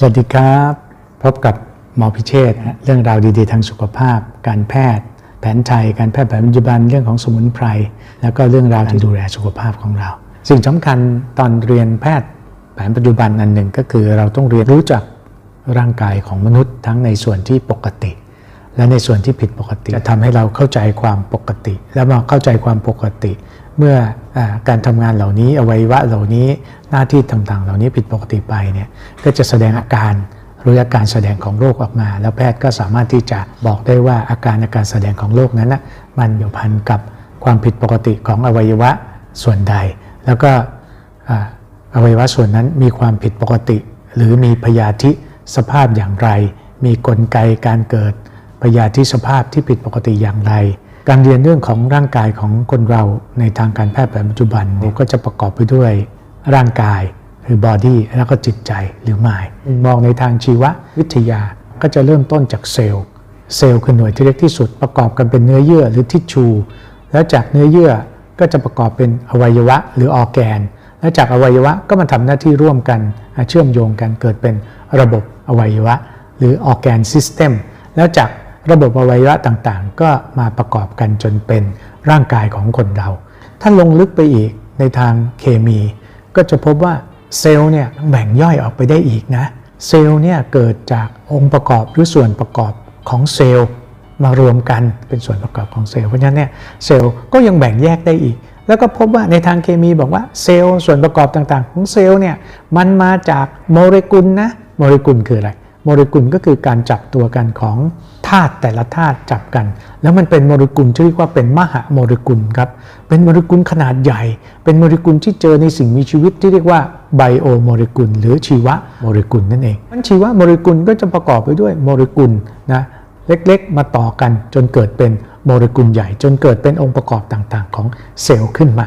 สวัสดีครับ พบกับหมอพิเชษเรื่องราวดีๆ ทางสุขภาพ การแพทย์ แผนไทย การแพทย์แผนปัจจุบันเรื่องของสมุนไพร แล้วก็เรื่องราวที่ดูแลสุขภาพของเรา สิ่งสำคัญตอนเรียนแพทย์แผนปัจจุบันอันหนึ่งก็คือเราต้องเรียนรู้จักร่างกายของมนุษย์ทั้งในส่วนที่ปกติ และในส่วนที่ผิดปกติจะทำให้เราเข้าใจความปกติ แล้วมาเข้าใจความปกติ เมื่ออการทำงานเหล่านี้อวัยวะเหล่านี้หน้าที่ต่างๆ เหล่านี้ผิดปกติไปเนี่ยก็จะแสดงอาการหรืออาการแสดงของโรคออกมา แล้วแพทย์ก็สามารถที่จะบอกได้ว่าอาการอาการแสดงของโรคนั้นนะมันเกี่ยวพันกับความผิดปกติของอวัยวะส่วนใด แล้วก็ออวัยวะส่วนนั้นมีความผิดปกติ หรือมีพยาธิสภาพอย่างไร มีกลไกการเกิดพยาธิสภาพที่ผิดปกติอย่างไร การเรียนเรื่องของร่างกายของคนเราในทางการแพทย์แผนปัจจุบันเนี่ยก็จะประกอบไปด้วยร่างกายหรือบอดี้แล้วก็จิตใจหรือหมายมองในทางชีววิทยาก็จะเริ่มต้นจากเซลล์ เซลล์คือหน่วยที่เล็กที่สุดประกอบกันเป็นเนื้อเยื่อหรือทิชชู แล้วจากเนื้อเยื่อก็จะประกอบเป็นอวัยวะหรือออร์แกน แล้วจากอวัยวะก็มาทำหน้าที่ร่วมกันอะเชื่อมโยงกันเกิดเป็นระบบอวัยวะ หรือออร์แกนซิสเต็มแล้วจาก ระบบอวัยวะต่างๆ ก็มาประกอบกันจนเป็นร่างกายของคนเรา ถ้าลงลึกไปอีกในทางเคมี ก็จะพบว่าเซลล์เนี่ยแบ่งย่อยออกไปได้อีกนะ เซลล์เนี่ยเกิดจากองค์ประกอบหรือส่วนประกอบของเซลล์มารวมกันเป็นส่วนประกอบของเซลล์เพราะฉะนั้นเนี่ยเซลล์ก็ยังแบ่งแยกได้อีก แล้วก็พบว่าในทางเคมีบอกว่าเซลล์ส่วนประกอบต่างๆ ของเซลล์เนี่ยมันมาจากโมเลกุลนะโมเลกุลคืออะไร โมเลกุลก็คือการจับตัวกันของธาตุแต่ละธาตุจับกัน แล้วมันเป็นโมเลกุลที่เรียกว่าเป็นมหาโมเลกุลครับเป็นโมเลกุลขนาดใหญ่ เป็นโมเลกุลที่เจอในสิ่งมีชีวิตที่เรียกว่าไบโอโมเลกุลหรือชีวโมเลกุลนั่นเองมันชีวโมเลกุลก็จะประกอบไปด้วยโมเลกุลนะเล็กๆ มาต่อกันจนเกิดเป็นโมเลกุลใหญ่ จนเกิดเป็นองค์ประกอบต่างๆ ของเซลล์ขึ้นมา